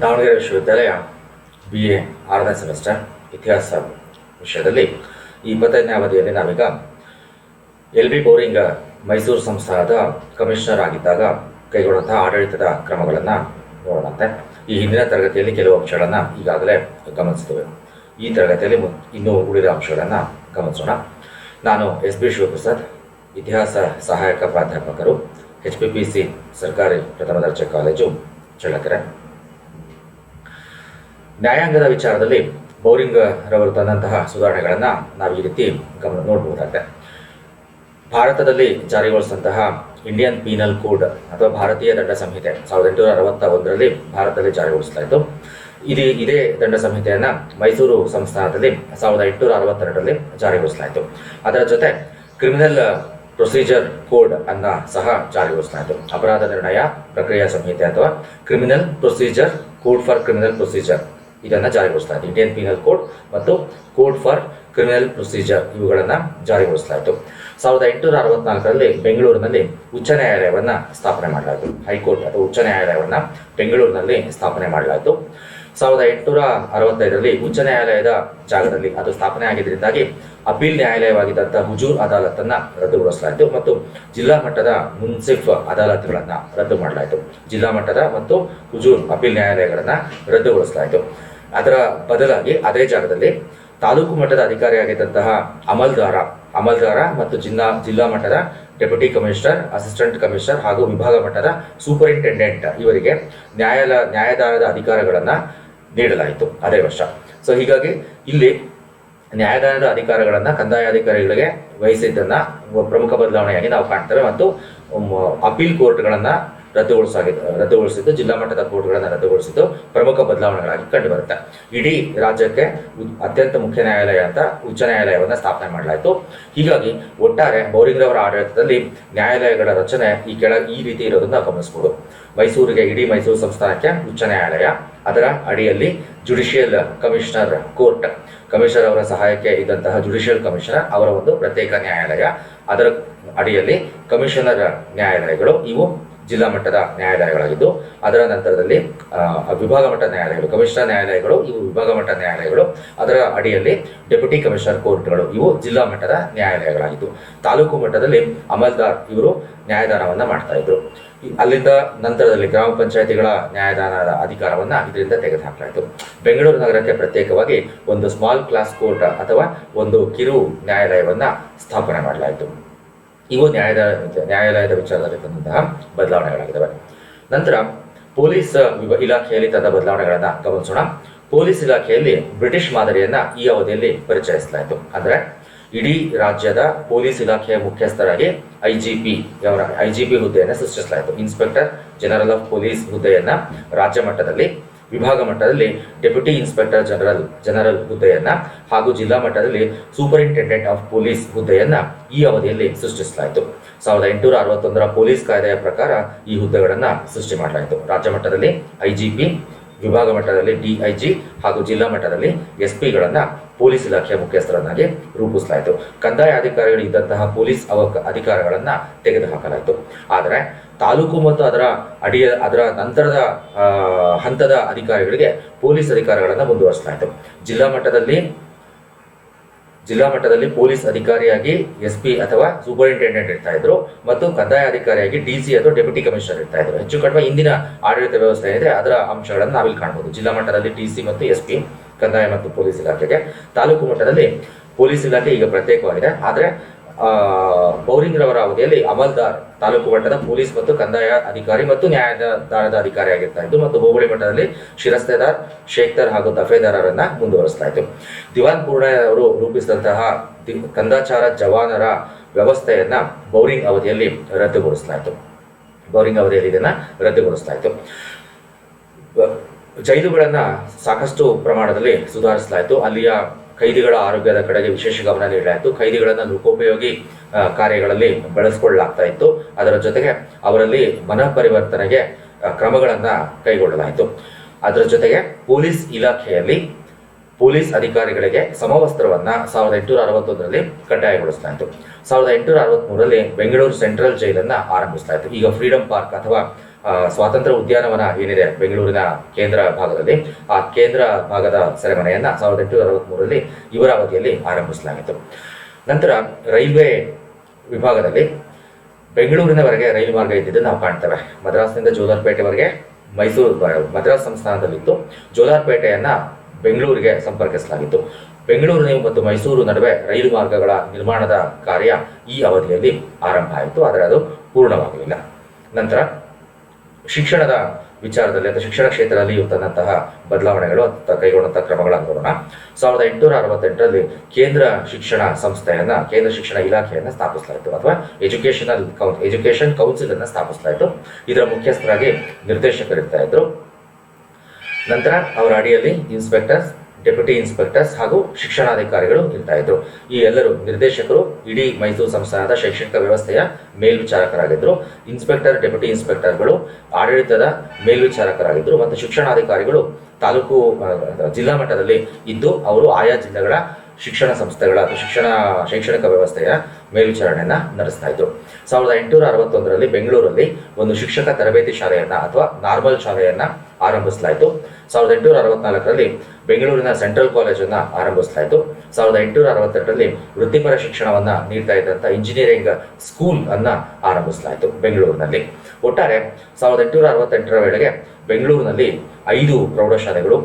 ದಾವಣಗೆರೆ ವಿಶ್ವವಿದ್ಯಾಲಯ B A ಆರನೇ semester ಇತಿಹಾಸ ವಿಷಯದಲ್ಲಿ ಈ ಇಪ್ಪತ್ತೈದನೇ ಅವಧಿಯಲ್ಲಿ ನಾವೀಗ ಎಲ್ ಬಿ ಬೋರಿಂಗ್ ಮೈಸೂರು ಸಂಸ್ಥಾನದ ಕಮಿಷನರ್ ಆಗಿದ್ದಾಗ ಕೈಗೊಂಡಂತಹ ಆಡಳಿತದ ಕ್ರಮಗಳನ್ನು ನೋಡೋಣಂತೆ. ಈ ಹಿಂದಿನ ತರಗತಿಯಲ್ಲಿ ಕೆಲವು ಅಂಶಗಳನ್ನು ಈಗಾಗಲೇ ಗಮನಿಸ್ತೇವೆ ಈ ತರಗತಿಯಲ್ಲಿ ಇನ್ನೂ ಉಳಿದ ಅಂಶಗಳನ್ನು ಗಮನಿಸೋಣ. ನಾನು ಎಸ್ ಬಿ ಶಿವಪ್ರಸಾದ್, ಇತಿಹಾಸ ಸಹಾಯಕ ಪ್ರಾಧ್ಯಾಪಕರು ಎಚ್ ಪಿ ಪಿ ಸಿ ಸರ್ಕಾರಿ ಪ್ರಥಮ ದರ್ಜೆ ಕಾಲೇಜು ಚಳ್ಳಕೆರೆ. ನ್ಯಾಯಾಂಗದ ವಿಚಾರದಲ್ಲಿ ಬೌರಿಂಗ್ ರವರು ತಂದಂತಹ ಸುಧಾರಣೆಗಳನ್ನು ನಾವು ಈ ರೀತಿ ಗಮನ ನೋಡಬಹುದಾಗಿದೆ. ಭಾರತದಲ್ಲಿ ಜಾರಿಗೊಳಿಸಿದಂತಹ ಇಂಡಿಯನ್ ಪೀನಲ್ ಕೋಡ್ ಅಥವಾ ಭಾರತೀಯ ದಂಡ ಸಂಹಿತೆ ಸಾವಿರದ ಎಂಟುನೂರ ಅರವತ್ತ ಒಂದರಲ್ಲಿ ಭಾರತದಲ್ಲಿ ಜಾರಿಗೊಳಿಸಲಾಯಿತು ಇದು ಇದೇ ದಂಡ ಸಂಹಿತೆಯನ್ನು ಮೈಸೂರು ಸಂಸ್ಥಾನದಲ್ಲಿ ಸಾವಿರದ ಎಂಟುನೂರ ಅರವತ್ತೆರಡರಲ್ಲಿ ಜಾರಿಗೊಳಿಸಲಾಯಿತು ಅದರ ಜೊತೆ ಕ್ರಿಮಿನಲ್ ಪ್ರೊಸೀಜರ್ ಕೋಡ್ ಅನ್ನ ಸಹ ಜಾರಿಗೊಳಿಸಲಾಯಿತು ಅಪರಾಧ ನಿರ್ಣಯ ಪ್ರಕ್ರಿಯಾ ಸಂಹಿತೆ ಅಥವಾ criminal procedure, code for criminal procedure ಇದನ್ನ ಜಾರಿಗೊಳಿಸಲಾಯಿತು ಇಂಡಿಯನ್ ಪೀನಲ್ ಕೋಡ್ ಮತ್ತು ಕೋಡ್ ಫಾರ್ ಕ್ರಿಮಿನಲ್ ಪ್ರೊಸೀಜರ್ ಇವುಗಳನ್ನು ಜಾರಿಗೊಳಿಸಲಾಯಿತು ಸಾವಿರದ ಎಂಟುನೂರ ಅರವತ್ನಾಲ್ಕರಲ್ಲಿ ಬೆಂಗಳೂರಿನಲ್ಲಿ ಉಚ್ಚ ನ್ಯಾಯಾಲಯವನ್ನ ಸ್ಥಾಪನೆ ಮಾಡಲಾಯಿತು. ಹೈಕೋರ್ಟ್ ಅಥವಾ ಉಚ್ಚ ನ್ಯಾಯಾಲಯವನ್ನ ಬೆಂಗಳೂರಿನಲ್ಲಿ ಸ್ಥಾಪನೆ ಮಾಡಲಾಯಿತು. ಸಾವಿರದ ಎಂಟುನೂರ ಅರವತ್ತೈದರಲ್ಲಿ ಉಚ್ಚ ನ್ಯಾಯಾಲಯದ ಜಾಗದಲ್ಲಿ ಅದು ಸ್ಥಾಪನೆ ಆಗಿದ್ದರಿಂದಾಗಿ ಅಪೀಲ್ ನ್ಯಾಯಾಲಯವಾಗಿದ್ದಂತಹ ಹುಜೂರ್ ಅದಾಲತ್ತನ್ನು ರದ್ದುಗೊಳಿಸಲಾಯಿತು ಮತ್ತು ಜಿಲ್ಲಾ ಮಟ್ಟದ ಮುನ್ಸಿಫ್ ಅದಾಲತ್ಗಳನ್ನ ರದ್ದು ಮಾಡಲಾಯಿತು. ಜಿಲ್ಲಾ ಮಟ್ಟದ ಮತ್ತು ಹುಜೂರ್ ಅಪೀಲ್ ನ್ಯಾಯಾಲಯಗಳನ್ನ ರದ್ದುಗೊಳಿಸಲಾಯಿತು. ಅದರ ಬದಲಾಗಿ ಅದೇ ಜಾಗದಲ್ಲಿ ತಾಲೂಕು ಮಟ್ಟದ ಅಧಿಕಾರಿಯಾಗಿದ್ದಂತಹ ಅಮಲ್ದಾರ ಅಮಲ್ದಾರ ಮತ್ತು ಜಿಲ್ಲಾ ಜಿಲ್ಲಾ ಮಟ್ಟದ ಡೆಪ್ಯೂಟಿ ಕಮಿಷನರ್, ಅಸಿಸ್ಟೆಂಟ್ ಕಮಿಷನರ್ ಹಾಗೂ ವಿಭಾಗ ಮಟ್ಟದ ಸೂಪರಿಂಟೆಂಡೆಂಟ್ ಇವರಿಗೆ ನ್ಯಾಯಾಲಯ ನ್ಯಾಯದಾನದ ಅಧಿಕಾರಗಳನ್ನ ನೀಡಲಾಯಿತು ಅದೇ ವರ್ಷ. ಸೊ ಹೀಗಾಗಿ ಇಲ್ಲಿ ನ್ಯಾಯದಾನದ ಅಧಿಕಾರಗಳನ್ನ ಕಂದಾಯ ಅಧಿಕಾರಿಗಳಿಗೆ ವಹಿಸಿದ್ದನ್ನ ಪ್ರಮುಖ ಬದಲಾವಣೆಯಾಗಿ ನಾವು ಕಾಣ್ತೇವೆ ಮತ್ತು ಅಪೀಲ್ ಕೋರ್ಟ್ಗಳನ್ನ ರದ್ದುಗೊಳಿಸಾಗಿ ರದ್ದುಗೊಳಿಸಿದ್ದು ಜಿಲ್ಲಾ ಮಟ್ಟದ ಕೋರ್ಟ್ಗಳನ್ನು ರದ್ದುಗೊಳಿಸಿದ್ದು ಪ್ರಮುಖ ಬದಲಾವಣೆಗಳಾಗಿ ಕಂಡುಬರುತ್ತೆ ಇಡೀ ರಾಜ್ಯಕ್ಕೆ ಅತ್ಯಂತ ಮುಖ್ಯ ನ್ಯಾಯಾಲಯ ಅಂತ ಉಚ್ಚ ನ್ಯಾಯಾಲಯವನ್ನ ಸ್ಥಾಪನೆ ಮಾಡಲಾಯಿತು. ಹೀಗಾಗಿ ಒಟ್ಟಾರೆ ಬೌರಿಂಗ್ರವರ ಆಡಳಿತದಲ್ಲಿ ನ್ಯಾಯಾಲಯಗಳ ರಚನೆ ಈ ಕೆಳ, ಈ ರೀತಿ ಇರೋದನ್ನ ಗಮನಿಸಬಹುದು ಮೈಸೂರಿಗೆ ಇಡೀ ಮೈಸೂರು ಸಂಸ್ಥಾನಕ್ಕೆ ಉಚ್ಚ ನ್ಯಾಯಾಲಯ, ಅದರ ಅಡಿಯಲ್ಲಿ ಜುಡಿಷಿಯಲ್ ಕಮಿಷನರ್ ಕೋರ್ಟ್, ಕಮಿಷನರ್ ಅವರ ಸಹಾಯಕ್ಕೆ ಇದ್ದಂತಹ ಜುಡಿಷಿಯಲ್ ಕಮಿಷನರ್ ಅವರ ಒಂದು ಪ್ರತ್ಯೇಕ ನ್ಯಾಯಾಲಯ, ಅದರ ಅಡಿಯಲ್ಲಿ ಕಮಿಷನರ್ ನ್ಯಾಯಾಲಯಗಳು, ಇವು ಜಿಲ್ಲಾ ಮಟ್ಟದ ನ್ಯಾಯಾಲಯಗಳಾಗಿದ್ದು, ಅದರ ನಂತರದಲ್ಲಿ ವಿಭಾಗ ಮಟ್ಟದ ನ್ಯಾಯಾಲಯಗಳು, ಕಮಿಷನರ್ ನ್ಯಾಯಾಲಯಗಳು, ಇವು ವಿಭಾಗ ಮಟ್ಟ ನ್ಯಾಯಾಲಯಗಳು, ಅದರ ಅಡಿಯಲ್ಲಿ ಡೆಪ್ಯೂಟಿ ಕಮಿಷನರ್ ಕೋರ್ಟ್ಗಳು, ಇವು ಜಿಲ್ಲಾ ಮಟ್ಟದ ನ್ಯಾಯಾಲಯಗಳಾಗಿದ್ದು, ತಾಲೂಕು ಮಟ್ಟದಲ್ಲಿ ಅಮಲ್ದಾರ್ ಇವರು ನ್ಯಾಯದಾನವನ್ನ ಮಾಡ್ತಾ ಇದ್ರು. ಅಲ್ಲಿಂದ ನಂತರದಲ್ಲಿ ಗ್ರಾಮ ಪಂಚಾಯತಿಗಳ ನ್ಯಾಯದಾನದ ಅಧಿಕಾರವನ್ನ ಇದರಿಂದ ತೆಗೆದುಹಾಕಲಾಯಿತು. ಬೆಂಗಳೂರು ನಗರಕ್ಕೆ ಪ್ರತ್ಯೇಕವಾಗಿ ಒಂದು ಸ್ಮಾಲ್ ಕ್ಲಾಸ್ ಕೋರ್ಟ್ ಅಥವಾ ಒಂದು ಕಿರು ನ್ಯಾಯಾಲಯವನ್ನ ಸ್ಥಾಪನೆ ಮಾಡಲಾಯಿತು. ಇವು ನ್ಯಾಯದ ನ್ಯಾಯಾಲಯದ ವಿಚಾರದಲ್ಲಿ ತಂದಂತಹ ಬದಲಾವಣೆಗಳಾಗಿದ್ದಾವೆ. ನಂತರ ಪೊಲೀಸ್ ಇಲಾಖೆಯಲ್ಲಿ ತಂದ ಬದಲಾವಣೆಗಳನ್ನ ಗಮನಿಸೋಣ. ಪೊಲೀಸ್ ಇಲಾಖೆಯಲ್ಲಿ ಬ್ರಿಟಿಷ್ ಮಾದರಿಯನ್ನ ಈ ಅವಧಿಯಲ್ಲಿ ಪರಿಚಯಿಸಲಾಯಿತು. ಅಂದ್ರೆ ಇಡೀ ರಾಜ್ಯದ ಪೊಲೀಸ್ ಇಲಾಖೆಯ ಮುಖ್ಯಸ್ಥರಾಗಿ ಐ ಜಿ ಐಜಿಪಿ ಅವರ ಪಿ ಹುದ್ದೆಯನ್ನು ಸೃಷ್ಟಿಸಲಾಯಿತು. ಇನ್ಸ್ಪೆಕ್ಟರ್ ಜನರಲ್ ಆಫ್ ಪೊಲೀಸ್ ಹುದ್ದೆಯನ್ನ ರಾಜ್ಯ ಮಟ್ಟದಲ್ಲಿ ವಿಭಾಗ ಮಟ್ಟದಲ್ಲಿ ಡೆಪ್ಯೂಟಿ ಇನ್ಸ್ಪೆಕ್ಟರ್ ಜನರಲ್ ಜನರಲ್ ಹುದ್ದೆಯನ್ನ ಹಾಗೂ ಜಿಲ್ಲಾ ಮಟ್ಟದಲ್ಲಿ ಸೂಪರಿಂಟೆಂಡೆಂಟ್ ಆಫ್ ಪೊಲೀಸ್ ಹುದ್ದೆಯನ್ನ ಈ ಅವಧಿಯಲ್ಲಿ ಸೃಷ್ಟಿಸಲಾಯಿತು. ಸಾವಿರದ ಎಂಟುನೂರ ಅರವತ್ತೊಂದರ ಪೊಲೀಸ್ ಕಾಯ್ದೆಯ ಪ್ರಕಾರ ಈ ಹುದ್ದೆಗಳನ್ನ ಸೃಷ್ಟಿ ಮಾಡಲಾಯಿತು. ರಾಜ್ಯ ಮಟ್ಟದಲ್ಲಿ ಐಜಿಪಿ ವಿಭಾಗ ಮಟ್ಟದಲ್ಲಿ ಡಿಐಜಿ ಹಾಗೂ ಜಿಲ್ಲಾ ಮಟ್ಟದಲ್ಲಿ ಎಸ್ಪಿಗಳನ್ನ ಪೊಲೀಸ್ ಇಲಾಖೆಯ ಮುಖ್ಯಸ್ಥರನ್ನಾಗಿ ರೂಪಿಸಲಾಯಿತು. ಕಂದಾಯ ಅಧಿಕಾರಿಗಳು ಇದ್ದಂತಹ ಪೊಲೀಸ್ ಅವ, ಅಧಿಕಾರಗಳನ್ನ ತೆಗೆದುಹಾಕಲಾಯಿತು. ಆದರೆ ತಾಲೂಕು ಮತ್ತು ಅದರ ಅಡಿಯ ಅದರ ನಂತರದ ಹಂತದ ಅಧಿಕಾರಿಗಳಿಗೆ ಪೊಲೀಸ್ ಅಧಿಕಾರಗಳನ್ನು ಮುಂದುವರಿಸಲಾಯಿತು. ಜಿಲ್ಲಾ ಮಟ್ಟದಲ್ಲಿ ಜಿಲ್ಲಾ ಮಟ್ಟದಲ್ಲಿ ಪೊಲೀಸ್ ಅಧಿಕಾರಿಯಾಗಿ ಎಸ್ ಪಿ ಅಥವಾ ಸೂಪರಿಂಟೆಂಡೆಂಟ್ ಇರ್ತಾ ಇದ್ರು ಮತ್ತು ಕಂದಾಯ ಅಧಿಕಾರಿಯಾಗಿ ಡಿ ಸಿ ಅಥವಾ ಡೆಪ್ಯೂಟಿ ಕಮಿಷನರ್ ಇರ್ತಾ ಇದ್ರು. ಹೆಚ್ಚು ಕಡಿಮೆ ಇಂದಿನ ಆಡಳಿತ ವ್ಯವಸ್ಥೆ ಇದೆ, ಅದರ ಅಂಶಗಳನ್ನು ನಾವಿಲ್ಲಿ ಕಾಣಬಹುದು ಜಿಲ್ಲಾ ಮಟ್ಟದಲ್ಲಿ ಡಿ ಸಿ ಮತ್ತು ಎಸ್ ಪಿ ಕಂದಾಯ ಮತ್ತು ಪೊಲೀಸ್ ಇಲಾಖೆಗೆ ತಾಲೂಕು ಮಟ್ಟದಲ್ಲಿ ಪೊಲೀಸ್ ಇಲಾಖೆ ಈಗ ಪ್ರತ್ಯೇಕವಾಗಿದೆ. ಆದರೆ ಬೌರಿಂಗ್ರವರ ಅವಧಿಯಲ್ಲಿ ಅಮಲ್ದಾರ್ ತಾಲೂಕು ಮಟ್ಟದ ಪೊಲೀಸ್ ಮತ್ತು ಕಂದಾಯ ಅಧಿಕಾರಿ ಮತ್ತು ನ್ಯಾಯದಾನದ ಅಧಿಕಾರಿ ಆಗಿರ್ತಾ ಇದ್ದು ಮತ್ತು ಹೋಬಳಿ ಮಟ್ಟದಲ್ಲಿ ಶಿರಸ್ತೆದಾರ್ ಶೇಖ್ದಾರ್ ಹಾಗೂ ದಫೇದಾರರನ್ನ ಮುಂದುವರಿಸಲಾಯಿತು ದಿವಾನ್ ಪೂರ್ಣ ಅವರು ರೂಪಿಸಿದಂತಹ ಕಂದಾಚಾರ ಜವಾನರ ವ್ಯವಸ್ಥೆಯನ್ನ ಬೌರಿಂಗ್ ಅವಧಿಯಲ್ಲಿ ರದ್ದುಗೊಳಿಸಲಾಯಿತು ಬೌರಿಂಗ್ ಅವಧಿಯಲ್ಲಿ ಇದನ್ನ ರದ್ದುಗೊಳಿಸ್ತಾ ಇತ್ತು ಜೈಲುಗಳನ್ನ ಸಾಕಷ್ಟು ಪ್ರಮಾಣದಲ್ಲಿ ಸುಧಾರಿಸಲಾಯಿತು. ಅಲ್ಲಿಯ ಕೈದಿಗಳ ಆರೋಗ್ಯದ ಕಡೆಗೆ ವಿಶೇಷ ಗಮನ ನೀಡಲಾಯಿತು. ಕೈದಿಗಳನ್ನ ಲೋಕೋಪಯೋಗಿ ಕಾರ್ಯಗಳಲ್ಲಿ ಬಳಸಿಕೊಳ್ಳಲಾಗ್ತಾ ಇತ್ತು. ಅದರ ಜೊತೆಗೆ ಅವರಲ್ಲಿ ಮನ ಪರಿವರ್ತನೆಗೆ ಕ್ರಮಗಳನ್ನು ಕೈಗೊಳ್ಳಲಾಯಿತು. ಅದರ ಜೊತೆಗೆ ಪೊಲೀಸ್ ಇಲಾಖೆಯಲ್ಲಿ ಪೊಲೀಸ್ ಅಧಿಕಾರಿಗಳಿಗೆ ಸಮವಸ್ತ್ರವನ್ನ ಸಾವಿರದ ಎಂಟುನೂರ ಅರವತ್ತೊಂದರಲ್ಲಿ ಕಡ್ಡಾಯಗೊಳಿಸಲಾಯಿತು. ಸಾವಿರದ ಎಂಟುನೂರ ಅರವತ್ಮೂರರಲ್ಲಿ ಬೆಂಗಳೂರು ಸೆಂಟ್ರಲ್ ಜೈಲನ್ನ ಆರಂಭಿಸಲಾಯಿತು. ಈಗ ಫ್ರೀಡಂ ಪಾರ್ಕ್ ಅಥವಾ ಸ್ವಾತಂತ್ರ್ಯ ಉದ್ಯಾನವನ ಏನಿದೆ ಬೆಂಗಳೂರಿನ ಕೇಂದ್ರ ಭಾಗದಲ್ಲಿ, ಆ ಕೇಂದ್ರ ಭಾಗದ ಸೆರೆಮನೆಯನ್ನ ಸಾವಿರದ ಎಂಟುನೂರ ಅರವತ್ಮೂರರಲ್ಲಿ ಇವರ ಅವಧಿಯಲ್ಲಿ ಆರಂಭಿಸಲಾಗಿತ್ತು. ನಂತರ ರೈಲ್ವೆ ವಿಭಾಗದಲ್ಲಿ ಬೆಂಗಳೂರಿನವರೆಗೆ ರೈಲು ಮಾರ್ಗ ಇದ್ದಿದ್ದು ನಾವು ಕಾಣ್ತೇವೆ. ಮದ್ರಾಸ್ನಿಂದ ಜೋಲಾರ್ಪೇಟೆವರೆಗೆ ಮೈಸೂರು ಮದ್ರಾಸ್ ಸಂಸ್ಥಾನದಲ್ಲಿತ್ತು. ಜೋಲಾರ್ಪೇಟೆಯನ್ನ ಬೆಂಗಳೂರಿಗೆ ಸಂಪರ್ಕಿಸಲಾಗಿತ್ತು. ಬೆಂಗಳೂರಿನ ಮತ್ತು ಮೈಸೂರು ನಡುವೆ ರೈಲು ಮಾರ್ಗಗಳ ನಿರ್ಮಾಣದ ಕಾರ್ಯ ಈ ಅವಧಿಯಲ್ಲಿ ಆರಂಭ ಆಯಿತು, ಆದರೆ ಅದು ಪೂರ್ಣವಾಗಲಿಲ್ಲ. ನಂತರ ಶಿಕ್ಷಣದ ವಿಚಾರದಲ್ಲಿ ಅಥವಾ ಶಿಕ್ಷಣ ಕ್ಷೇತ್ರದಲ್ಲಿ ತಂದಂತಹ ಬದಲಾವಣೆಗಳು ಕೈಗೊಂಡಂತಹ ಕ್ರಮಗಳನ್ನು ನೋಡೋಣ ಸಾವಿರದ ಎಂಟುನೂರ ಅರವತ್ತೆಂಟರಲ್ಲಿ ಕೇಂದ್ರ ಶಿಕ್ಷಣ ಸಂಸ್ಥೆಯನ್ನ, ಕೇಂದ್ರ ಶಿಕ್ಷಣ ಇಲಾಖೆಯನ್ನ ಸ್ಥಾಪಿಸಲಾಯಿತು ಅಥವಾ ಎಜುಕೇಶನಲ್ ಕೌನ್ ಎಜುಕೇಶನ್ ಕೌನ್ಸಿಲ್ ಅನ್ನ ಸ್ಥಾಪಿಸಲಾಯಿತು ಇದರ ಮುಖ್ಯಸ್ಥರಾಗಿ ನಿರ್ದೇಶಕರಿರ್ತಾ ಇದ್ರು. ನಂತರ ಅವರ ಅಡಿಯಲ್ಲಿ ಇನ್ಸ್ಪೆಕ್ಟರ್ಸ್ ಡೆಪ್ಯೂಟಿ ಇನ್ಸ್ಪೆಕ್ಟರ್ಸ್ ಹಾಗೂ ಶಿಕ್ಷಣಾಧಿಕಾರಿಗಳು ಇರ್ತಾ ಇದ್ರು. ಈ ಎಲ್ಲರೂ ನಿರ್ದೇಶಕರು ಇಡೀ ಮೈಸೂರು ಸಂಸ್ಥಾನದ ಶೈಕ್ಷಣಿಕ ವ್ಯವಸ್ಥೆಯ ಮೇಲ್ವಿಚಾರಕರಾಗಿದ್ದರು ಇನ್ಸ್ಪೆಕ್ಟರ್ ಡೆಪ್ಯೂಟಿ ಇನ್ಸ್ಪೆಕ್ಟರ್ಗಳು ಆಡಳಿತದ ಮೇಲ್ವಿಚಾರಕರಾಗಿದ್ದರು ಮತ್ತು ಶಿಕ್ಷಣಾಧಿಕಾರಿಗಳು ತಾಲೂಕು ಜಿಲ್ಲಾ ಮಟ್ಟದಲ್ಲಿ ಇದ್ದು ಅವರು ಆಯಾ ಜಿಲ್ಲೆಗಳ ಶಿಕ್ಷಣ ಸಂಸ್ಥೆಗಳ ಅಥವಾ ಶಿಕ್ಷಣ, ಶೈಕ್ಷಣಿಕ ವ್ಯವಸ್ಥೆಯ ಮೇಲ್ವಿಚಾರಣೆಯನ್ನು ನಡೆಸ್ತಾ ಇದ್ರು. ಸಾವಿರದ ಎಂಟುನೂರ ಅರವತ್ತೊಂದರಲ್ಲಿ ಬೆಂಗಳೂರಲ್ಲಿ ಒಂದು ಶಿಕ್ಷಕ ತರಬೇತಿ ಶಾಲೆಯನ್ನು ಅಥವಾ ನಾರ್ಮಲ್ ಶಾಲೆಯನ್ನು ಆರಂಭಿಸಲಾಯಿತು. ಸಾವಿರದ ಎಂಟುನೂರ ಅರವತ್ನಾಲ್ಕರಲ್ಲಿ ಬೆಂಗಳೂರಿನ ಸೆಂಟ್ರಲ್ ಕಾಲೇಜನ್ನು ಆರಂಭಿಸಲಾಯಿತು ಸಾವಿರದ ಎಂಟುನೂರ ಅರವತ್ತೆರಡರಲ್ಲಿ ವೃತ್ತಿಪರ ಶಿಕ್ಷಣವನ್ನ ನೀಡ್ತಾ ಇದ್ದಂಥ ಇಂಜಿನಿಯರಿಂಗ್ ಸ್ಕೂಲ್ ಅನ್ನ ಆರಂಭಿಸಲಾಯಿತು ಬೆಂಗಳೂರಿನಲ್ಲಿ. ಒಟ್ಟಾರೆ, ಸಾವಿರದ ಎಂಟುನೂರ ಅರವತ್ತೆಂಟರ ವೇಳೆಗೆ ಬೆಂಗಳೂರಿನಲ್ಲಿ ಐದು ಪ್ರೌಢಶಾಲೆಗಳು,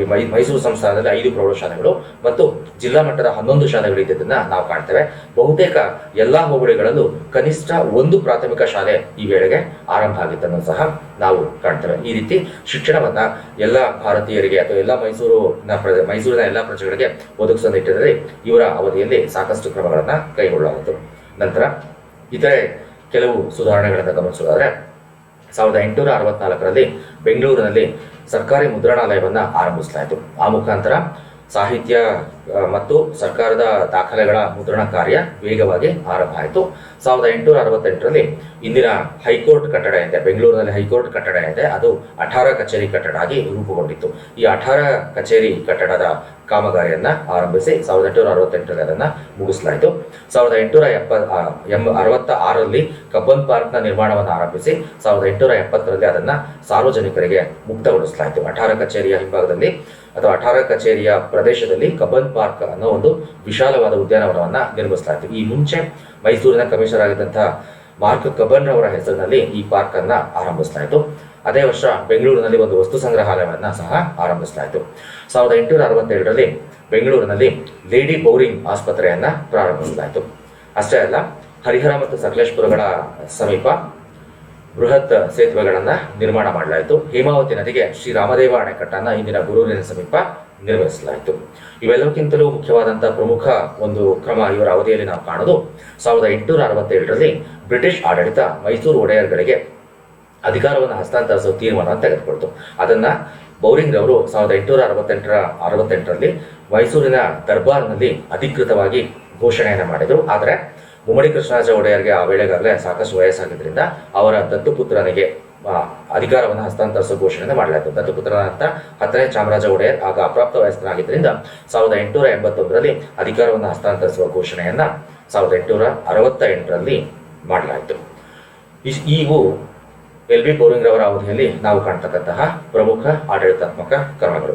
ಈ ಮೈಸೂರು ಸಂಸ್ಥಾನದಲ್ಲಿ ಐದು ಪ್ರೌಢಶಾಲೆಗಳು ಮತ್ತು ಜಿಲ್ಲಾ ಮಟ್ಟದ ಹನ್ನೊಂದು ಶಾಲೆಗಳು ಇದ್ದಿದ್ದನ್ನ ನಾವು ಕಾಣ್ತೇವೆ. ಬಹುತೇಕ ಎಲ್ಲ ಹೋಬಳಿಗಳಲ್ಲೂ ಕನಿಷ್ಠ ಒಂದು ಪ್ರಾಥಮಿಕ ಶಾಲೆ ಈ ವೇಳೆಗೆ ಆರಂಭ ಆಗಿದ್ದನ್ನು ಸಹ ನಾವು ಕಾಣ್ತೇವೆ. ಈ ರೀತಿ ಶಿಕ್ಷಣವನ್ನ ಎಲ್ಲ ಭಾರತೀಯರಿಗೆ ಅಥವಾ ಎಲ್ಲ ಮೈಸೂರಿನ ಮೈಸೂರಿನ ಎಲ್ಲ ಪ್ರಜೆಗಳಿಗೆ ಒದಗಿಸುವ ನಿಟ್ಟಿನಲ್ಲಿ ಇವರ ಅವಧಿಯಲ್ಲಿ ಸಾಕಷ್ಟು ಕ್ರಮಗಳನ್ನು ಕೈಗೊಳ್ಳಲಾಯಿತು ನಂತರ ಇತರೆ ಕೆಲವು ಸುಧಾರಣೆಗಳನ್ನು ಗಮನಿಸುವುದಾದರೆ ಸಾವಿರದ ಎಂಟುನೂರ ಅರವತ್ನಾಲ್ಕರಲ್ಲಿ ಬೆಂಗಳೂರಿನಲ್ಲಿ ಸರ್ಕಾರಿ ಮುದ್ರಣಾಲಯವನ್ನು ಆರಂಭಿಸಲಾಯಿತು. ಆ ಮುಖಾಂತರ ಸಾಹಿತ್ಯ ಮತ್ತು ಸರ್ಕಾರದ ದಾಖಲೆಗಳ ಮುದ್ರಣ ಕಾರ್ಯ ವೇಗವಾಗಿ ಆರಂಭ ಆಯಿತು. ಸಾವಿರದ ಎಂಟುನೂರ ಅರವತ್ತೆಂಟರಲ್ಲಿ ಇಂದಿನ ಹೈಕೋರ್ಟ್ ಕಟ್ಟಡ ಇದೆ ಬೆಂಗಳೂರಿನಲ್ಲಿ ಹೈಕೋರ್ಟ್ ಕಟ್ಟಡ ಇದೆ ಅದು ಅಠಾರ ಕಚೇರಿ ಕಟ್ಟಡ ಆಗಿ ರೂಪುಗೊಂಡಿತ್ತು. ಈ ಅಠಾರ ಕಚೇರಿ ಕಟ್ಟಡದ ಕಾಮಗಾರಿಯನ್ನ ಆರಂಭಿಸಿ ಸಾವಿರದ ಎಂಟುನೂರ ಅರವತ್ತೆಂಟರಲ್ಲಿ ಅದನ್ನು ಮುಗಿಸಲಾಯಿತು. ಸಾವಿರದ ಎಂಟುನೂರ ಎಪ್ಪ ಎಂಬ ಅರವತ್ತ ಆರರಲ್ಲಿ ಕಬ್ಬನ್ ಪಾರ್ಕ್ನ ನಿರ್ಮಾಣವನ್ನು ಆರಂಭಿಸಿ ಸಾವಿರದ ಎಂಟುನೂರ ಎಪ್ಪತ್ತರಲ್ಲಿ ಅದನ್ನ ಸಾರ್ವಜನಿಕರಿಗೆ ಮುಕ್ತಗೊಳಿಸಲಾಯಿತು. ಅಠಾರ ಕಚೇರಿಯ ಹಿಂಭಾಗದಲ್ಲಿ ಅಥವಾ ಅಠಾರ ಕಚೇರಿಯ ಪ್ರದೇಶದಲ್ಲಿ ಕಬ್ಬನ್ ಪಾರ್ಕ್ ಅನ್ನೋ ಒಂದು ವಿಶಾಲವಾದ ಉದ್ಯಾನವನವನ್ನ ಇತ್ತು ಈ ಮುಂಚೆ ಮೈಸೂರಿನ ಕಮಿಷನರ್ ಆಗಿದ್ದಂತಹ ಮಾರ್ಕ್ ಕಬನ್ ಅವರ ಹೆಸರಿನಲ್ಲಿ ಈ ಪಾರ್ಕ್ ಅನ್ನ ಆರಂಭಿಸಲಾಯಿತು ಅದೇ ವರ್ಷ ಬೆಂಗಳೂರಿನಲ್ಲಿ ಒಂದು ವಸ್ತು ಸಂಗ್ರಹಾಲಯವನ್ನ ಸಹ ಆರಂಭಿಸಲಾಯಿತು ಸಾವಿರದ ಎಂಟುನೂರ ಅರವತ್ತೆರಡರಲ್ಲಿ ಬೆಂಗಳೂರಿನಲ್ಲಿ ಲೇಡಿ ಬೌರಿಂಗ್ ಆಸ್ಪತ್ರೆಯನ್ನ ಪ್ರಾರಂಭಿಸಲಾಯಿತು ಅಷ್ಟೇ ಅಲ್ಲ, ಹರಿಹರ ಮತ್ತು ಸಕಲೇಶ್ಪುರಗಳ ಸಮೀಪ ಬೃಹತ್ ಸೇತುವೆಗಳನ್ನ ನಿರ್ಮಾಣ ಮಾಡಲಾಯಿತು. ಹೇಮಾವತಿ ನದಿಗೆ ಶ್ರೀ ರಾಮದೇವ ಅಣೆಕಟ್ಟನ್ನ ಇಂದಿನ ಗುರೂರಿನ ಸಮೀಪ ನಿರ್ವಹಿಸಲಾಯಿತು. ಇವೆಲ್ಲಕ್ಕಿಂತಲೂ ಮುಖ್ಯವಾದಂತಹ ಪ್ರಮುಖ ಒಂದು ಕ್ರಮ ಇವರ ಅವಧಿಯಲ್ಲಿ ನಾವು ಕಾಣೋದು. ಸಾವಿರದ ಎಂಟುನೂರ ಅರವತ್ತೇಳರಲ್ಲಿ ಬ್ರಿಟಿಷ್ ಆಡಳಿತ ಮೈಸೂರು ಒಡೆಯರ್ಗಳಿಗೆ ಅಧಿಕಾರವನ್ನು ಹಸ್ತಾಂತರಿಸುವ ತೀರ್ಮಾನ ತೆಗೆದುಕೊಳ್ತು. ಅದನ್ನ ಬೌರಿಂಗ್ ಅವರು ಸಾವಿರದ ಎಂಟುನೂರ ಅರವತ್ತೆಂಟರ, ಅರವತ್ತೆಂಟರಲ್ಲಿ ಮೈಸೂರಿನ ದರ್ಬಾರ್ನಲ್ಲಿ ಅಧಿಕೃತವಾಗಿ ಘೋಷಣೆಯನ್ನು ಮಾಡಿದರು. ಆದರೆ ಮುಮ್ಮಡಿ ಕೃಷ್ಣರಾಜ ಒಡೆಯರ್ಗೆ ಆ ವೇಳೆಗಾಗಲೇ ಸಾಕಷ್ಟು ವಯಸ್ಸಾಗಿದ್ದರಿಂದ ಅವರ ದತ್ತುಪುತ್ರನಿಗೆ ಅಧಿಕಾರವನ್ನು ಹಸ್ತಾಂತರಿಸುವ ಘೋಷಣೆಯನ್ನು ಮಾಡಲಾಯಿತು ದತ್ತುಪುತ್ರನಾದಂಥ ಹತ್ತನೇ ಚಾಮರಾಜ ಒಡೆಯರ್ ಆಗ ಅಪ್ರಾಪ್ತ ವಯಸ್ಕನಾಗಿದ್ದರಿಂದ ಸಾವಿರದ ಎಂಟುನೂರ ಎಂಬತ್ತೊಂದರಲ್ಲಿ ಅಧಿಕಾರವನ್ನು ಹಸ್ತಾಂತರಿಸುವ ಘೋಷಣೆಯನ್ನು ಸಾವಿರದ ಎಂಟುನೂರ ಅರವತ್ತ ಎಂಟರಲ್ಲಿ ಮಾಡಲಾಯಿತು. ಇವು ಎಲ್ ಬಿ ಬೋರಿಂಗ್ ರವರ ಅವಧಿಯಲ್ಲಿ ನಾವು ಕಾಣ್ತಕ್ಕಂತಹ ಪ್ರಮುಖ ಆಡಳಿತಾತ್ಮಕ ಕ್ರಮಗಳು.